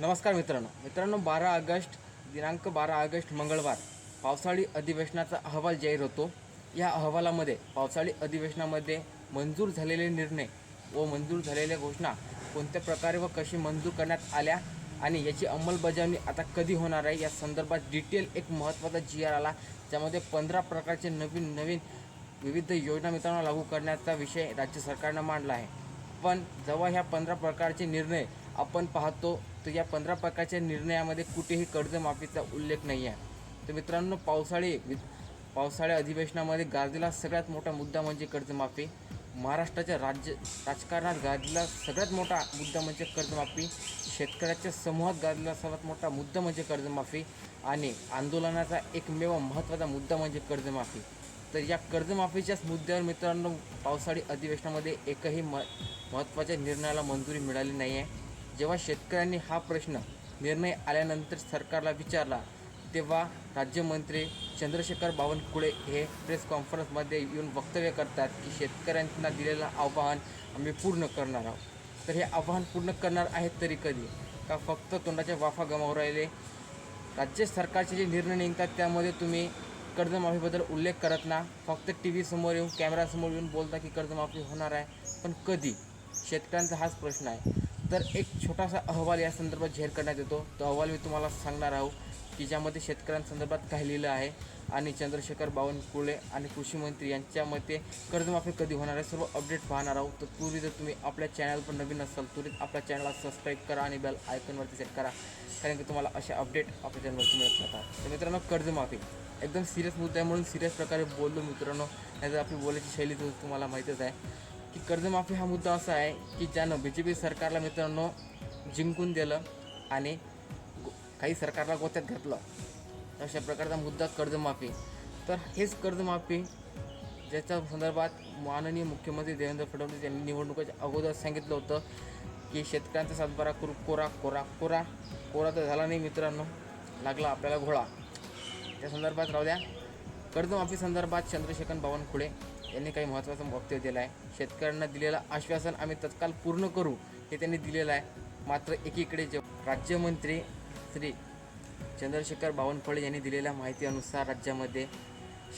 नमस्कार मित्रांनो. मित्रांनो बारा ऑगस्ट दिनांक बारा ऑगस्ट मंगळवार पावसाळी अधिवेशनाचा अहवाल जाहीर होतो. या अहवालामध्ये पावसाळी अधिवेशनामध्ये मंजूर झालेले निर्णय व मंजूर झालेल्या घोषणा कोणत्या प्रकारे व कशी मंजूर करण्यात आल्या आणि याची अंमलबजावणी आता कधी होणार आहे या संदर्भात डिटेल एक महत्त्वाचा जी आर आला ज्यामध्ये पंधरा प्रकारचे नवीन नवीन विविध योजना मित्रांनो लागू करण्याचा विषय राज्य सरकारनं मांडला आहे. पण जेव्हा ह्या पंधरा प्रकारचे निर्णय आपण पाहतो तर या पंधरा प्रकारच्या निर्णयामध्ये कुठेही कर्जमाफीचा उल्लेख नाही आहे तर मित्रांनो पावसाळी पावसाळ्या अधिवेशनामध्ये गाजलेला सगळ्यात मोठा मुद्दा म्हणजे कर्जमाफी. महाराष्ट्राच्या राज्य राजकारणात गाजलेला सगळ्यात मोठा मुद्दा म्हणजे कर्जमाफी. शेतकऱ्याच्या समूहात गाजलेला सर्वात मोठा मुद्दा म्हणजे कर्जमाफी. आणि आंदोलनाचा एकमेव महत्त्वाचा मुद्दा म्हणजे कर्जमाफी. तर या कर्जमाफीच्याच मुद्द्यावर मित्रांनो पावसाळी अधिवेशनामध्ये एकही म महत्त्वाच्या निर्णयाला मंजुरी मिळाली नाही आहे जेव्हा शेतकऱ्यांनी हा प्रश्न निर्णय आल्यानंतर सरकारला विचारला तेव्हा राज्यमंत्री चंद्रशेखर बावनकुळे हे प्रेस कॉन्फरन्समध्ये येऊन वक्तव्य करतात की शेतकऱ्यांना दिलेलं आव्हान आम्ही पूर्ण करणार आहोत. तर हे आव्हान पूर्ण करणार आहेत तरी कधी? का फक्त तोंडाच्या वाफा गमावून राहिले? राज्य सरकारचे जे निर्णय निघतात त्यामध्ये तुम्ही कर्जमाफीबद्दल उल्लेख करत ना. फक्त टी व्ही समोर येऊन कॅमेरासमोर येऊन बोलता की कर्जमाफी होणार आहे. पण कधी? शेतकऱ्यांचा हाच प्रश्न आहे. तर एक छोटासा अहवाल या संदर्भात जाहीर करण्यात येतो. तो अहवाल मी तुम्हाला सांगणार आहोत की ज्यामध्ये शेतकऱ्यांसंदर्भात काय लिहिलं आहे आणि चंद्रशेखर बावनकुळे आणि कृषी मंत्री यांच्या मते कर्जमाफी कधी होणार आहे सर्व अपडेट पाहणार आहोत तर पूर्वी जर तुम्ही आपल्या चॅनलवर नवीन असाल त्वरित आपल्या चॅनलला सबस्क्राईब करा आणि बेल आयकॉनवरती सेट करा. कारण की तुम्हाला असे अपडेट आपल्या चॅनलवरती मिळत राहतात. तर मित्रांनो कर्जमाफी. एकदम सिरियस मुद्दा आहे म्हणून सिरियस प्रकारे बोललो मित्रांनो. नाहीतर आपली बोलायची शैली तर तुम्हाला माहीतच आहे. की कर्जमाफी हा मुद्दा असा आहे की ज्यानं बी जे पी सरकारला मित्रांनो जिंकून दिलं आणि काही सरकारला गोत्यात घातलं. अशा प्रकारचा मुद्दा कर्जमाफी. तर हेच कर्जमाफी ज्याच्या संदर्भात माननीय मुख्यमंत्री देवेंद्र फडणवीस यांनी निवडणुकीच्या अगोदर सांगितलं होतं की शेतकऱ्यांचा सातबारा कुर कोरा कोरा कोरा. कोरा तर झाला नाही मित्रांनो. लागला आपल्याला घोळा. त्या संदर्भात राहू द्या. कर्जमाफी संदर्भात चंद्रशेखर बावनकुळे यांनी काही महत्त्वाचं वक्तव्य दिलं आहे शेतकऱ्यांना दिलेलं आश्वासन आम्ही तत्काल पूर्ण करू हे त्यांनी दिलेलं आहे. मात्र एकीकडे जे राज्यमंत्री श्री चंद्रशेखर बावनकुळे यांनी दिलेल्या माहितीनुसार राज्यामध्ये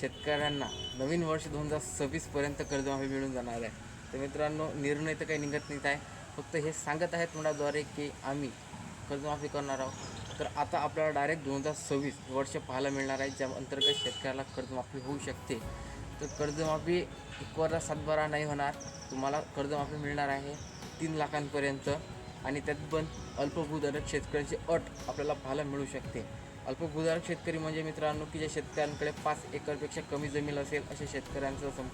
शेतकऱ्यांना नवीन वर्ष दोन हजार सव्वीसपर्यंत कर्जमाफी मिळून जाणार आहे. तर मित्रांनो निर्णय तर काही निघत नाहीत आहे. फक्त हे सांगत आहेत तोंडाद्वारे की आम्ही कर्जमाफी करणार आहोत. तर आता आपल्याला डायरेक्ट दोन हजार सव्वीस वर्ष पाहायला मिळणार आहे ज्या अंतर्गत शेतकऱ्याला कर्जमाफी होऊ शकते. तर कर्जमाफी इक्वरला सातबारा नाही होणार. तुम्हाला कर्जमाफी मिळणार आहे तीन लाखांपर्यंत. आणि त्यात पण अल्पभूधारक शेतकऱ्याची अट आपल्याला पाहायला मिळू शकते. अल्पभूधारक शेतकरी म्हणजे मित्रांनो की ज्या शेतकऱ्यांकडे पाच एकरपेक्षा कमी जमीन असेल अशा शेतकऱ्यांचं सं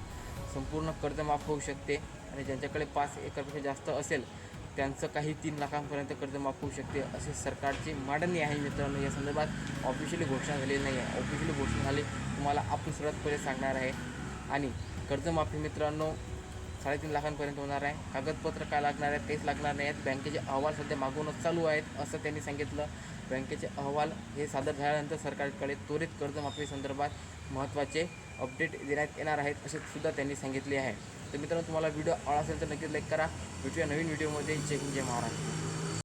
संपूर्ण कर्जमाफ होऊ शकते. आणि ज्यांच्याकडे पाच एकरपेक्षा जास्त असेल त्यांचं काही तीन लाखांपर्यंत कर्ज माफ होऊ शकते असे सरकारची मांडणी आहे मित्रांनो. या संदर्भात ऑफिशियली घोषणा झालेली नाही आहे. ऑफिशियली घोषणा झाली तुम्हाला आपण सर्वात पहिले सांगणार आहे. आणि कर्जमाफी मित्रांनो साडेतीन लाखांपर्यंत होणार आहे. कागदपत्र काय लागणार आहेत तेच लागणार नाही आहेत बँकेचे अहवाल सध्या मागूनच चालू आहेत असं त्यांनी सांगितलं. बँकेचे अहवाल हे सादर झाल्यानंतर सरकारकडे त्वरित कर्जमाफी संदर्भात महत्त्वाचे अपडेट देण्यात येणार आहेत असे सुद्धा त्यांनी सांगितले आहे. तर मित्रांनो तुम्हाला व्हिडिओ आवडला असेल तर नक्कीच लाईक करा. भेटूया नवीन व्हिडिओमध्ये. जय हिंद जय महाराष्ट्र.